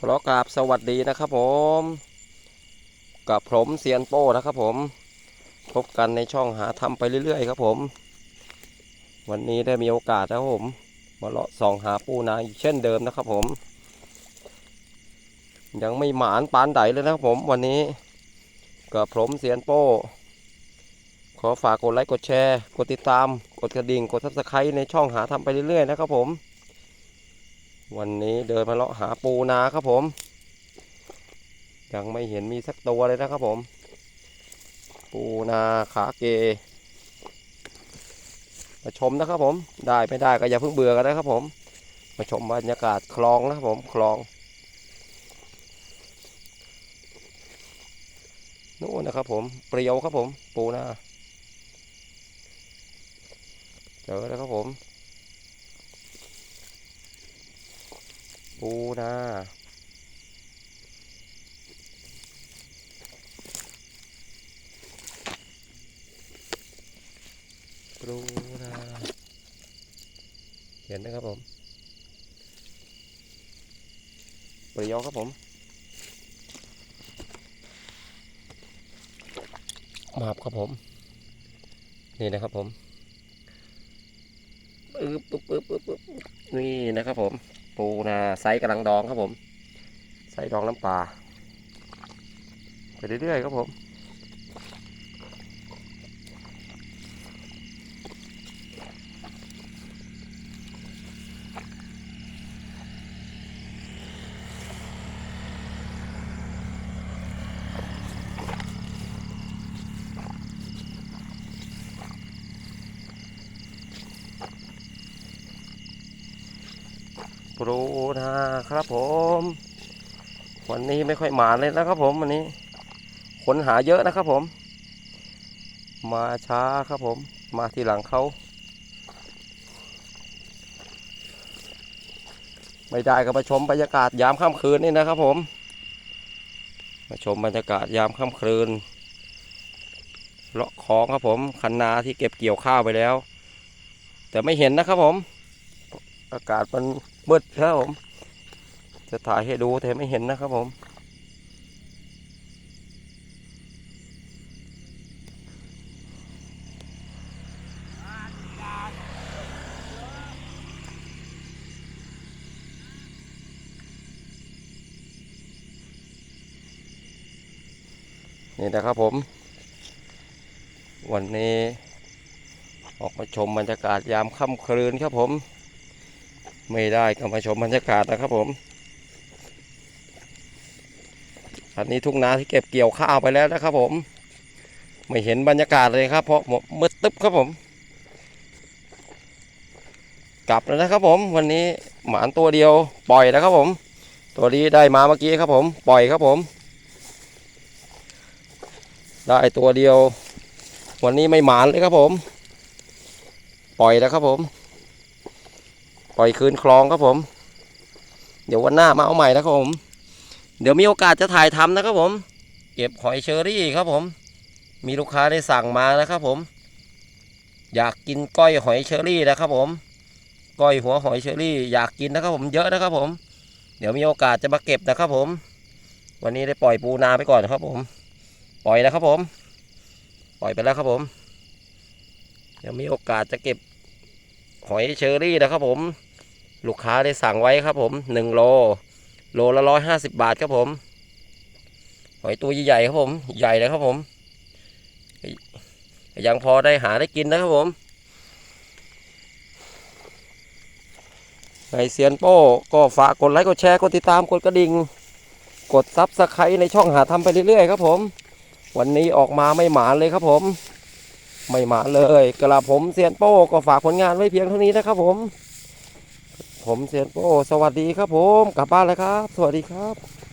ขอกราบสวัสดีนะครับผม กับผมเซียนโป้นะครับผม พบกันในช่องหาทำไปเรื่อยๆ ครับผม วันนี้ได้มีโอกาสนะครับผม มาเลาะส่องหาปูนาอีกเช่นเดิมนะครับผม ยังไม่หมานปานใดเลยนะครับผมวันนี้ กับผมเซียนโป้ ขอฝากกดไลค์กดแชร์ กดติดตาม กดกระดิ่ง กดซับสไครต์ในช่องหาทำไปเรื่อยๆ นะครับผม วันนี้เดินมาเลาะหาปูนาครับผม ยังไม่เห็นมีสักตัวเลยนะครับผม ปูนาขาเกมาชมนะครับผม ได้ไม่ได้ก็อย่าเพิ่งเบื่อกันนะครับผม มาชมบรรยากาศคลองนะครับผมคลองนู่นนะครับผมเปรียวครับผม ปูนาเจอแล้วครับผม ปูนาปูนาเห็นนะครับผมปรียวครับผมมาบครับผม นี่นะครับผมปึ๊บปึ๊บปึ๊บปึ๊บนี่นะครับผม ปูนาไซส์กำลังดองครับผม ไซส์ดองน้ำปลาไปเรื่อยๆครับผม ปรูนะครับผม วันนี้ไม่ค่อยหมาเลยนะครับผมวันนี้คนหาเยอะนะครับผม มาช้าครับผม มาทีหลังเขาไม่ได้ก็มาชมบรรยากาศยามค่ำคืนนี่นะครับผม มาชมบรรยากาศยามค่ำคืนเลาะคลองครับผมคันนาที่เก็บเกี่ยวข้าวไปแล้ว แต่ไม่เห็นนะครับผม อากาศมันมืดครับผม จะถ่ายให้ดูแต่ไม่เห็นนะครับผม นี่นะครับผม วันนี้ออกมาชมบรรยากาศยามค่ำคืนครับผม ไม่ได้ก็มาชมบรรยากาศนะครับผม อันนี้ทุ่งนาที่เก็บเกี่ยวข้าวไปแล้วนะครับผม ไม่เห็นบรรยากาศเลยครับ เพราะมืดตึ๊บครับผม กลับแล้วนะครับผม วันนี้หมานตัวเดียวปล่อยแล้วครับผม ตัวนี้ได้มาเมื่อกี้ครับผม ปล่อยครับผม ได้ตัวเดียว วันนี้ไม่หมานเลยครับผม ปล่อยแล้วครับผม ปล่อยคืนคลองครับผม เดี๋ยววันหน้ามาเอาใหม่นะครับผม เดี๋ยวมีโอกาสจะถ่ายทำนะครับผม เก็บหอยเชอรี่ครับผม มีลูกค้าได้สั่งมานะครับผม อยากกินก้อยหอยเชอรี่นะครับผม ก้อยหัวหอยเชอรี่ อยากกินนะครับผมเยอะนะครับผม เดี๋ยวมีโอกาสจะมาเก็บนะครับผม วันนี้ได้ปล่อยปูนาไปก่อนครับผม ปล่อยแล้วครับผม ปล่อยไปแล้วครับผม เดี๋ยวมีโอกาสจะเก็บหอยเชอรี่นะครับผม ลูกค้าได้สั่งไว้ครับผมหนึ่งโล โลละร้อยห้าสิบบาทครับผม หอยตัวใหญ่ครับผม ใหญ่เลยครับผม ยังพอได้หาได้กินนะครับผมไอเซียนโป้ก็ฝากกดไลค์กดแชร์กดติดตามกดกระดิ่ง กดซับสไครต์ในช่องหาทำไปเรื่อยๆครับผม วันนี้ออกมาไม่หมานเลยครับผม ไม่หมาเลย กระผมเซียนโป้ก็ฝากผลงานไว้เพียงเท่านี้นะครับผม ผมเซียนโป้สวัสดีครับผม กลับบ้านแล้วครับ สวัสดีครับ